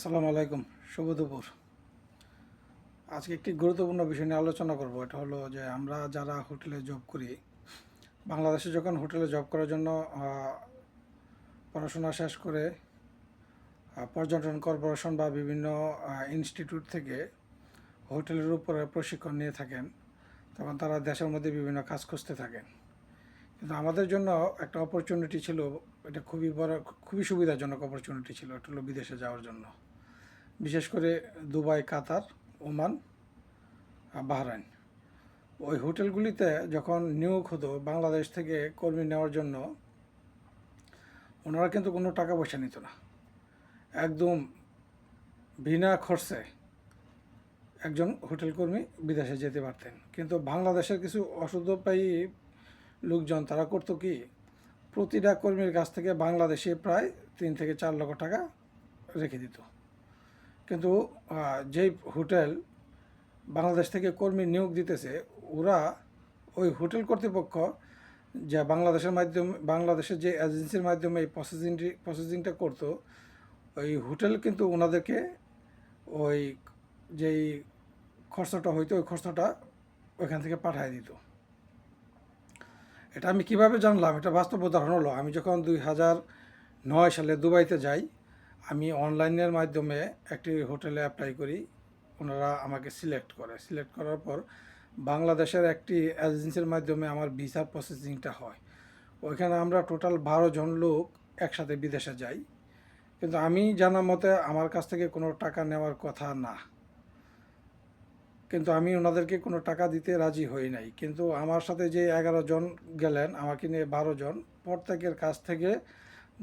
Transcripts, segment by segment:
আসসালামু আলাইকুম, শুভ দুপুর। আজকে একটি গুরুত্বপূর্ণ বিষয় নিয়ে আলোচনা করব। এটা হলো যে আমরা যারা হোটেলে জব করি, বাংলাদেশে যখন হোটেলে জব করার জন্য পড়াশোনা শেষ করে পর্যটন কর্পোরেশন বা বিভিন্ন ইনস্টিটিউট থেকে হোটেলের উপরে প্রশিক্ষণ নিয়ে থাকেন, তখন তারা দেশের মধ্যে বিভিন্ন কাজ খুঁজতে থাকেন। কিন্তু আমাদের জন্য একটা অপরচুনিটি ছিল, এটা খুবই বড়, খুবই সুবিধাজনক অপরচুনিটি ছিল, এটা হলো বিদেশে যাওয়ার জন্য। বিশেষ করে দুবাই, কাতার, ওমান বাহরাইন। ওই হোটেলগুলিতে যখন নিয়োগ হতো বাংলাদেশ থেকে কর্মী নেওয়ার জন্য, ওনারা কিন্তু কোনো টাকা পয়সা নিত না। একদম বিনা খরচে একজন হোটেল কর্মী বিদেশে যেতে পারতেন। কিন্তু বাংলাদেশের কিছু অশুদ্ধপায়ী লোকজন, তারা করতো কি, প্রতিটা কর্মীর কাছ থেকে বাংলাদেশে প্রায় তিন থেকে চার লক্ষ টাকা রেখে দিত। কিন্তু যেই হোটেল বাংলাদেশ থেকে কর্মী নিয়োগ দিতেছে, ওরা ওই হোটেল কর্তৃপক্ষ যা বাংলাদেশের মাধ্যমে, বাংলাদেশের যে এজেন্সির মাধ্যমে এই প্রসেসিংটি প্রসেসিংটা করতো, ওই হোটেল কিন্তু ওনাদেরকে ওই যেই খরচটা হইতো, ওই খরচটা ওইখান থেকে পাঠিয়ে দিত। এটা আমি কীভাবে জানলাম? এটা বাস্তব উদাহরণ হলো, আমি যখন দুই হাজার নয় সালে দুবাইতে যাই আমি অনলাইনের মাধ্যমে একটি হোটেলে অ্যাপ্লাই করি। ওনারা আমাকে সিলেক্ট করে। সিলেক্ট করার পর বাংলাদেশের একটি এজেন্সির মাধ্যমে আমার ভিসা প্রসেসিংটা হয়। ওইখানে আমরা টোটাল বারো জন লোক একসাথে বিদেশে যাই। কিন্তু আমি জানা মতে আমার কাছ থেকে কোনো টাকা নেওয়ার কথা না। কিন্তু আমি ওনাদেরকে কোনো টাকা দিতে রাজি হই নাই। কিন্তু আমার সাথে যে এগারো জন গেলেন, আমাকে নিয়ে বারো জন প্রত্যেকের কাছ থেকে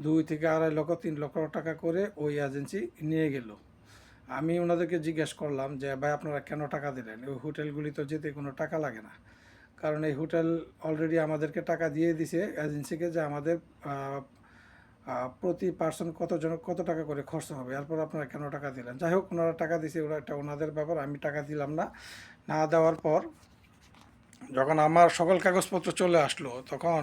দুই থেকে আড়াই লক্ষ, তিন লক্ষ টাকা করে ওই এজেন্সি নিয়ে গেল। আমি ওনাদেরকে জিজ্ঞেস করলাম যে, ভাই, আপনারা কেন টাকা দিলেন? ওই হোটেলগুলি তো যেতে কোনো টাকা লাগে না। কারণ এই হোটেল অলরেডি আমাদেরকে টাকা দিয়ে দিছে এজেন্সিকে যে আমাদের প্রতি পার্সন কতজন কত টাকা করে খরচ হবে? এরপর আপনারা কেন টাকা দিলেন? যাই হোক, ওনারা টাকা দিছে, ওরা একটা ওনাদের ব্যাপার, আমি টাকা দিলাম না। না দেওয়ার পর যখন আমার সকল কাগজপত্র চলে আসলো, তখন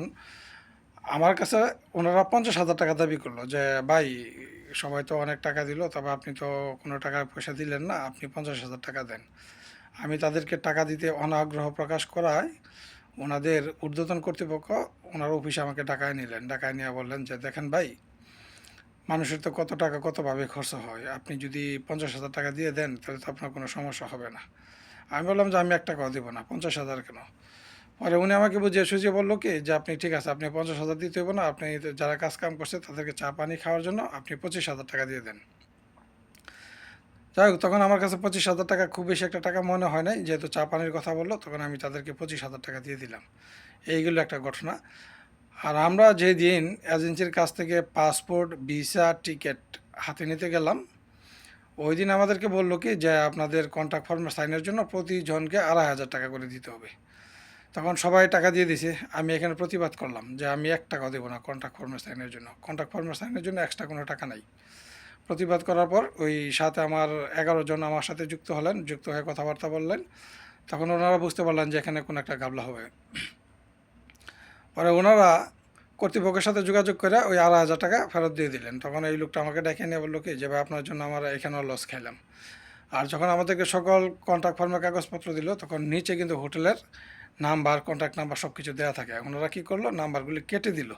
আমার কাছে ওনারা পঞ্চাশ হাজার টাকা দাবি করল যে, ভাই সবাই তো অনেক টাকা দিল, তবে আপনি তো কোনো টাকা পয়সা দিলেন না, আপনি পঞ্চাশ হাজার টাকা দেন। আমি তাদেরকে টাকা দিতে অনাগ্রহ প্রকাশ করায় ওনাদের ঊর্ধ্বতন কর্তৃপক্ষ ওনার অফিসে আমাকে ডাকায় নিলেন। ডাকায় নিয়ে বললেন যে, দেখেন ভাই, মানুষের তো কত টাকা কতভাবে খরচ হয়, আপনি যদি পঞ্চাশ হাজার টাকা দিয়ে দেন, তাহলে তো আপনার কোনো সমস্যা হবে না। আমি বললাম যে, আমি এক টাকাও দেবো না, পঞ্চাশ হাজার কেন? পরে উনি আমাকে বুঝিয়ে সুঝিয়ে বলল কি যে আপনি ঠিক আছে, আপনি পঞ্চাশ হাজার দিতে হবে না, আপনি যারা কাজ কাম করছে তাদেরকে চা পানি খাওয়ার জন্য আপনি পঁচিশ হাজার টাকা দিয়ে দেন। যাই হোক, তখন আমার কাছে পঁচিশ হাজার টাকা খুব বেশি একটা টাকা মনে হয় নাই, যেহেতু চা পানির কথা বলল, তখন আমি তাদেরকে পঁচিশ হাজার টাকা দিয়ে দিলাম। এইগুলো একটা ঘটনা। আর আমরা যেদিন এজেন্সির কাছ থেকে পাসপোর্ট, ভিসা, টিকিট হাতে নিতে গেলাম, ওই দিন আমাদেরকে বলল কি যে আপনাদের কন্ট্যাক্ট ফর্মে সাইনের জন্য প্রতিজনকে আড়াই হাজার টাকা করে দিতে হবে। তখন সবাই টাকা দিয়ে দিছে। আমি এখানে প্রতিবাদ করলাম যে আমি এক টাকাও দেবো না কন্ট্যাক্ট ফর্মে সাইনের জন্য। কন্ট্যাক্ট ফর্মে সাইনের জন্য এক্সট্রা কোনো টাকা নাই। প্রতিবাদ করার পর ওই সাথে আমার এগারো জন আমার সাথে যুক্ত হলেন, যুক্ত হয়ে কথাবার্তা বললেন। তখন ওনারা বুঝতে পারলেন যে এখানে কোনো একটা গাবলা হবে। পরে ওনারা কর্তৃপক্ষের সাথে যোগাযোগ করে ওই আড়াই হাজার টাকা ফেরত দিয়ে দিলেন। তখন এই লোকটা আমাকে ডেকে নিয়ে বলল কি, যে ভাই আপনার জন্য আমরা এখানেও লস খাইলাম। আর যখন আমাদেরকে সকল কন্ট্রাক্ট ফর্মের কাগজপত্র দিল, তখন নিচে কিন্তু হোটেলের নাম্বার কন্ট্যাক্ট নাম্বার সব কিছু দেওয়া থাকে। এখন ওরা কী করল? নাম্বারগুলি কেটে দিল,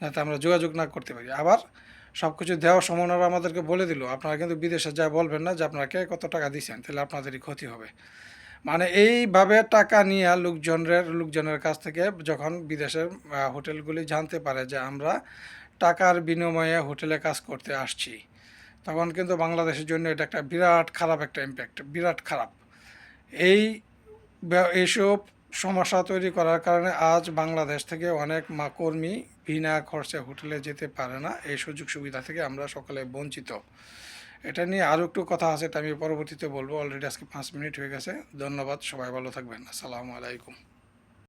যাতে আমরা যোগাযোগ না করতে পারি। আবার সব কিছু দেওয়ার সময় ওনারা আমাদেরকে বলে দিল, আপনারা কিন্তু বিদেশে যা বলবেন না যে আপনাকে কত টাকা দিচ্ছেন তাহলে আপনাদেরই ক্ষতি হবে। মানে এইভাবে টাকা নিয়ে লোকজনের লোকজনের কাছ থেকে যখন বিদেশের হোটেলগুলি জানতে পারে যে আমরা টাকার বিনিময়ে হোটেলে কাজ করতে আসছি, তখন কিন্তু বাংলাদেশের জন্য এটা একটা বিরাট খারাপ একটা ইম্প্যাক্ট বিরাট খারাপ। এই এইসব সমস্যা তৈরি করার কারণে আজ বাংলাদেশ থেকে অনেক মা কর্মী বিনা খরচে হোটেলে যেতে পারে না। এই সুযোগ সুবিধা থেকে আমরা সকলে বঞ্চিত। এটা নিয়ে আরও একটু কথা আছে, এটা আমি পরবর্তীতে বলব। অলরেডি আজকে পাঁচ মিনিট হয়ে গেছে। ধন্যবাদ, সবাই ভালো থাকবেন। আসসালামু আলাইকুম।